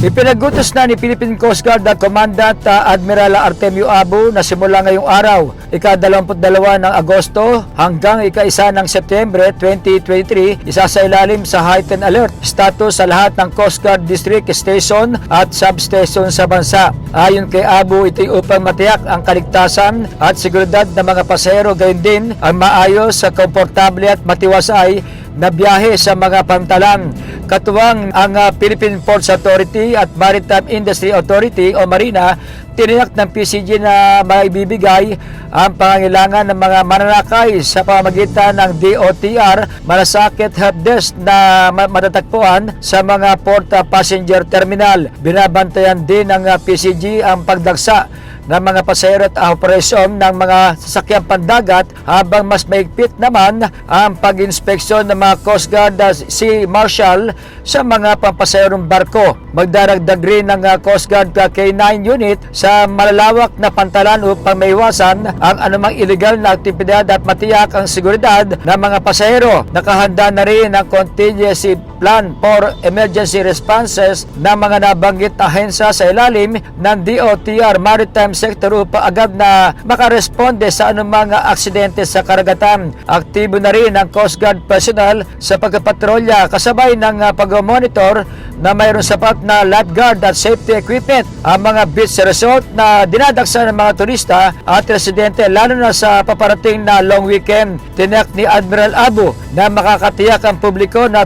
Ipinagutos na ni Philippine Coast Guard at Commandant uh, Admiral Artemio Abu na simula ngayong araw, ika-22 ng Agosto hanggang ika-1 ng Setyembre 2023, isa sa sa heightened alert status sa lahat ng Coast Guard District Station at Substation sa bansa. Ayon kay Abu, ito upang matiyak ang kaligtasan at seguridad ng mga pasahero gayon din ang maayos, komportable at matiwasay na biyahe sa mga pantalan. Katuwang ang uh, Philippine Ports Authority at Maritime Industry Authority o Marina, tiniyak ng PCG na maibibigay ang pangangailangan ng mga mananakay sa pamamagitan ng DOTR Malasakit Help Desk na ma- matatagpuan sa mga Port uh, Passenger Terminal. Binabantayan din ng uh, PCG ang pagdagsa ng mga pasahero at operasyon ng mga sasakyang pandagat habang mas maigpit naman ang pag-inspeksyon ng mga Coast Guard Sea Marshal sa mga pampasaherong barko. Magdaragdag rin ng uh, Coast Guard uh, K9 unit sa malalawak na pantalan upang maiwasan ang anumang illegal na aktibidad at matiyak ang seguridad ng mga pasahero. Nakahanda na rin ang contingency plan for emergency responses ng mga nabanggit na ahensya sa ilalim ng DOTR Maritime Sector upang agad na makaresponde sa anumang aksidente sa karagatan. Aktibo na rin ang Coast Guard personnel sa pagpapatrolya kasabay ng uh, pag-monitor na mayroon sapat na lifeguard at safety equipment ang mga beach resort na dinadaksa ng mga turista at residente lalo na sa paparating na long weekend. Tinak ni Admiral Abu na makakatiyak ang publiko na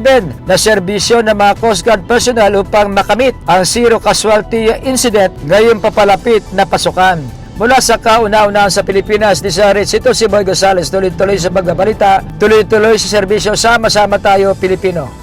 24-7 na serbisyo ng mga Coast Guard personnel upang makamit ang zero casualty incident ngayong papalapit na pasukan. Mula sa kauna-unahan sa Pilipinas, ni Sarit, ito si Boy Gonzales, tuloy-tuloy sa pagbabalita, tuloy-tuloy sa serbisyo, sama-sama tayo Pilipino.